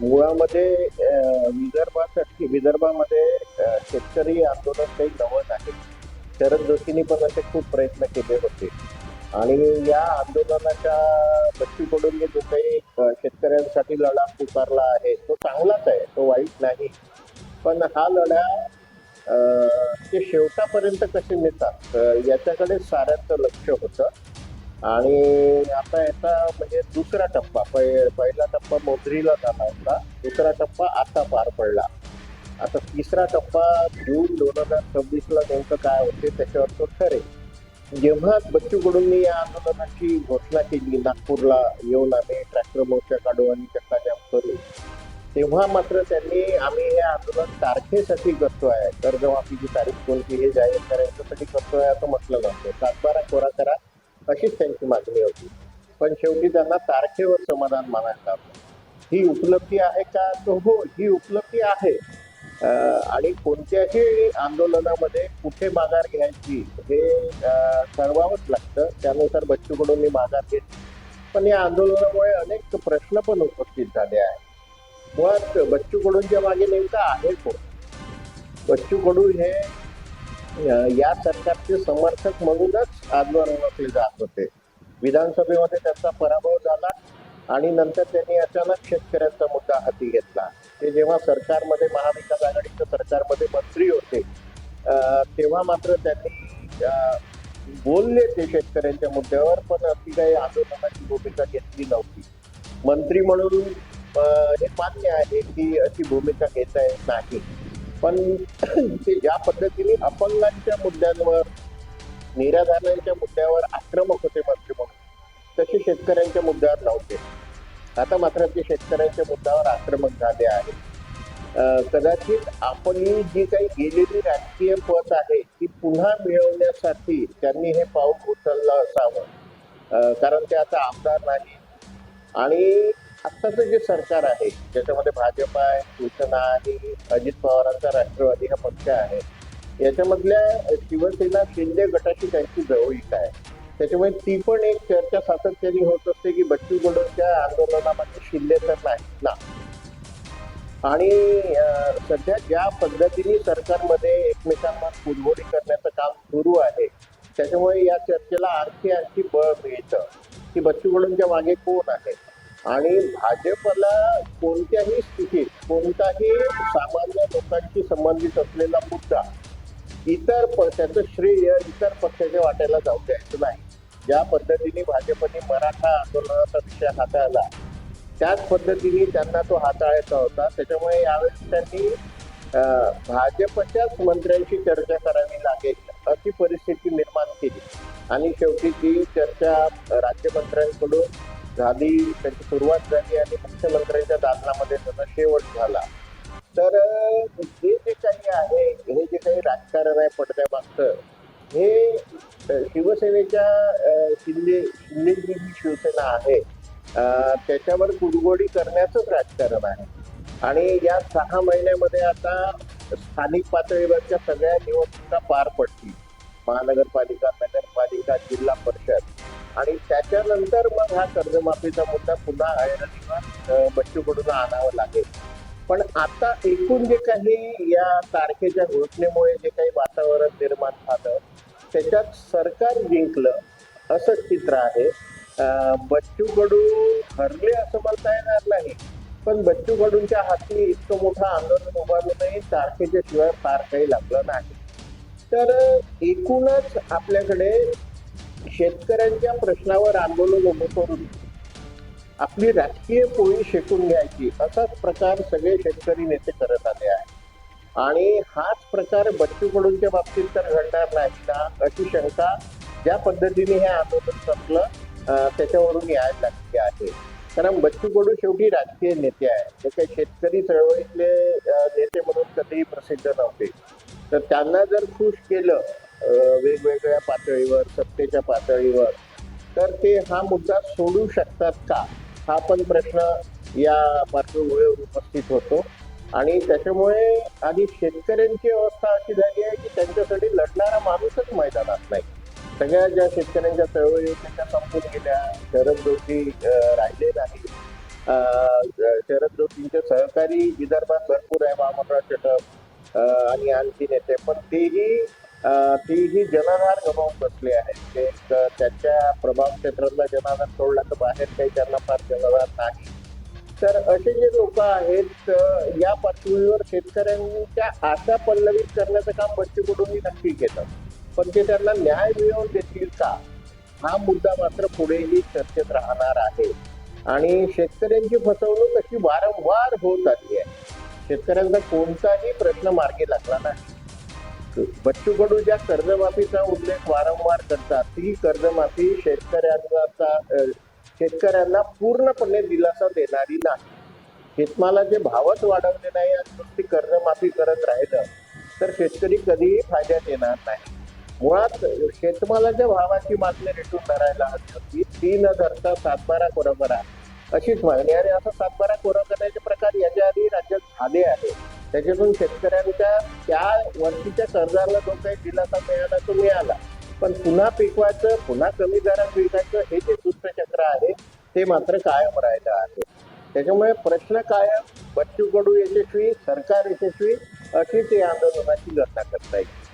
मुळामध्ये विदर्भासाठी विदर्भामध्ये शेतकरी आंदोलन काही नवत आहे शरद जोशींनी पण असे खूप प्रयत्न केले होते. आणि या आंदोलनाच्या बच्चूकडून जो काही शेतकऱ्यांसाठी लढा पुकारला आहे तो चांगलाच आहे तो वाईट नाही. पण हा लढा ते शेवटापर्यंत कसे नेतात याच्याकडे साऱ्यांचं लक्ष होतं. आणि आता याचा म्हणजे दुसरा टप्पा पहि- पहिला टप्पा मोजरीला झाला होता. दुसरा टप्पा आता पार पडला. आता तिसरा टप्पा जून दोन हजार सव्वीसला नेमकं काय होते त्याच्यावर तो ठरेल. जेव्हा बच्चू कडूंनी या आंदोलनाची घोषणा केली नागपूरला येऊन आम्ही ट्रॅक्टर मोर्चा काढू आणि चक्काजाम करू तेव्हा मात्र त्यांनी आम्ही हे आंदोलन तारखेसाठी करतोय. कर्जमाफीची तारीख कोणती हे जाहीर करायच्यासाठी करतोय असं म्हटलं नव्हतं. सातबारा कोरा करा अशीच त्यांची मागणी होती. पण शेवटी त्यांना तारखेवर समाधान मानायला लागलं. ही उपलब्धी आहे का? तर हो ही उपलब्धी आहे. आणि कोणत्याही आंदोलनामध्ये कुठे माघार घ्यायची हे ठरवावंच लागतं. त्यानुसार बच्चू कडूंनी माघार घेतली. पण या आंदोलनामुळे अनेक प्रश्न पण उपस्थित झाले आहेत. मुळात बच्चू कडूंच्या मागे नेमका आहे कोण? बच्चू कडू हे या सरकारचे समर्थक म्हणूनच आजवर ओळखले जात होते. विधानसभेमध्ये त्यांचा पराभव झाला आणि नंतर त्यांनी अचानक शेतकऱ्यांचा मुद्दा हाती घेतला. ते जेव्हा सरकारमध्ये महाविकास आघाडीच्या सरकारमध्ये मंत्री होते तेव्हा मात्र त्यांनी बोलले ते शेतकऱ्यांच्या मुद्द्यावर पण अशी काही आंदोलनाची भूमिका घेतली नव्हती. मंत्री म्हणून हे मान्य आहे की अशी भूमिका घेता येत नाही. पण ते ज्या पद्धतीने अपंगांच्या मुद्द्यांवर निराधारांच्या मुद्द्यावर आक्रमक होते मंत्री म्हणून तसे शेतकऱ्यांच्या मुद्द्यावर नव्हते. आता मात्र ते शेतकऱ्यांच्या मुद्द्यावर आक्रमक झाले आहे. कदाचित आपली जी काही गेलेली राजकीय पत आहे ती पुन्हा मिळवण्यासाठी त्यांनी हे पाऊल उचललं असावं. कारण ते आता आमदार नाही आणि आत्ताचं जे सरकार आहे ज्याच्यामध्ये भाजप आहे शिवसेना आहे अजित पवारांचा राष्ट्रवादी हा पक्ष आहे याच्यामधल्या शिवसेना शिंदे गटाची त्यांची जवळीक आहे. त्याच्यामुळे ती पण एक चर्चा सातत्याने होत असते की बच्चू कडूच्या आंदोलनामध्ये शिंदे तर नाही ना. आणि सध्या ज्या पद्धतीने सरकारमध्ये एकमेकांना कुलगोडी करण्याचं काम सुरू आहे त्याच्यामुळे या चर्चेला आणखी आणखी बळ मिळतं. की बच्चू कडूंच्या मागे कोण आहे? आणि भाजपला कोणत्याही स्थितीत कोणताही सामान्य लोकांशी संबंधित असलेला मुद्दा इतर त्याचं श्रेय इतर पक्षाच्या वाट्याला जाऊ द्यायचं नाही. ज्या पद्धतीने भाजपने मराठा आंदोलनाचा विषय हाताळला त्याच पद्धतीने त्यांना तो हाताळायचा होता. त्याच्यामुळे यावेळेस त्यांनी भाजपच्याच मंत्र्यांशी चर्चा करावी लागेल अशी परिस्थिती निर्माण केली. आणि शेवटी ती चर्चा राज्यमंत्र्यांकडून झाली त्याची सुरुवात झाली आणि मुख्यमंत्र्यांच्या दालनामध्ये त्याचा शेवट झाला. तर हे जे काही आहे हे जे काही राजकारण आहे पडद्यामागचं हे शिवसेनेच्या शिंदे शिंदेची जी शिवसेना आहे. त्याच्यावर कुडगोडी करण्याचंच राजकारण आहे. आणि या सहा महिन्यामध्ये आता स्थानिक पातळीवरच्या सगळ्या निवडणुका पार पडतील. महानगरपालिका नगरपालिका जिल्हा परिषद. आणि त्याच्यानंतर मग हा कर्जमाफीचा मुद्दा पुन्हा ऐरणीवर किंवा बच्चू कडून आणावं लागेल. पण आता एकूण जे काही या तारखेच्या घोषणेमुळे जे काही वातावरण निर्माण झालं त्याच्यात सरकार जिंकलं असं चित्र आहे. बच्चू कडू हरले असं म्हणता येणार नाही पण बच्चू कडूंच्या हाती इतकं मोठं आंदोलन उभारूनही तारखेच्या शिवाय फार काही लागलं नाही. तर एकूणच आपल्याकडे शेतकऱ्यांच्या प्रश्नावर आंदोलन उभं करून आपली राजकीय पोळी शेकून घ्यायची असाच प्रकार सगळे शेतकरी नेते करत आले आहेत. आणि हाच प्रकार बच्चू कडूंच्या बाबतीत तर घडणार नाही. ना अशी शंका ज्या पद्धतीने हे आंदोलन संपलं त्याच्यावरून यायला लागली आहे. कारण बच्चू कडू शेवटी राजकीय नेते आहे ते काही शेतकरी चळवळीतले नेते म्हणून कधीही प्रसिद्ध नव्हते. तर त्यांना जर खुश केलं वेगवेगळ्या पातळीवर सत्तेच्या पातळीवर. तर ते हा मुद्दा सोडू शकतात का? हा पण प्रश्न या पार्श्वभूमीवर उपस्थित होतो. आणि त्याच्यामुळे आणि शेतकऱ्यांची अवस्था अशी झाली आहे की त्यांच्यासाठी लढणारा माणूसच मैदानात नाही. सगळ्या ज्या शेतकऱ्यांच्या चळवळी त्यांच्या संपून गेल्या शरद जोशी राहिले नाही शरद जोशींचे सहकारी विदर्भात भरपूर आहे वामनराव चटप आणि आणखी नेते पण तेही तीही जनाधार गमावून बसले आहेत. ते एक, त्यांच्या प्रभाव क्षेत्रातला जनाधार सोडला तर बाहेर काही त्यांना फार जनाधार नाही. तर असे जे लोक आहेत या पार्श्वभूमीवर शेतकऱ्यांच्या आशा पल्लवित करण्याचं काम बच्चू नक्की घेतात पण ते त्यांना न्याय मिळवून देतील का? हा मुद्दा मात्र पुढेही चर्चेत राहणार आहे. आणि शेतकऱ्यांची फसवणूक अशी वारंवार होत आली आहे. शेतकऱ्यांचा कोणताही प्रश्न मार्गी लागला नाही. बच्चू कडू ज्या कर्जमाफीचा उल्लेख वारंवार करतात. ती कर्जमाफी शेतकऱ्यांचा शेतकऱ्यांना पूर्णपणे दिलासा देणारी नाही. शेतमालाचे भावच वाढवले नाही आणि नुसती कर्जमाफी करत राहिलं तर शेतकरी कधीही फायद्यात येणार नाही. मुळात शेतमालाच्या भावाची मागणी रेटून धरायला हवी होती. ती न धरता सातबारा कोरा करा अशीच मागणी आणि असं सातबारा कोरा करण्याचे प्रकार याच्या आधी राज्यात झाले आहे त्याच्यातून शेतकऱ्यांच्या त्या वर्षीच्या कर्जाला जो काही दिलासा मिळाला तो मिळाला. पण पुन्हा पिकवायचं पुन्हा कमी दरात विकायचं हे जे दुष्टचक्र आहे ते मात्र कायम राहिलं आहे. त्याच्यामुळे प्रश्न कायम बच्चू कडू यशस्वी सरकार यशस्वी अशीच या आंदोलनाची गणना करता येईल.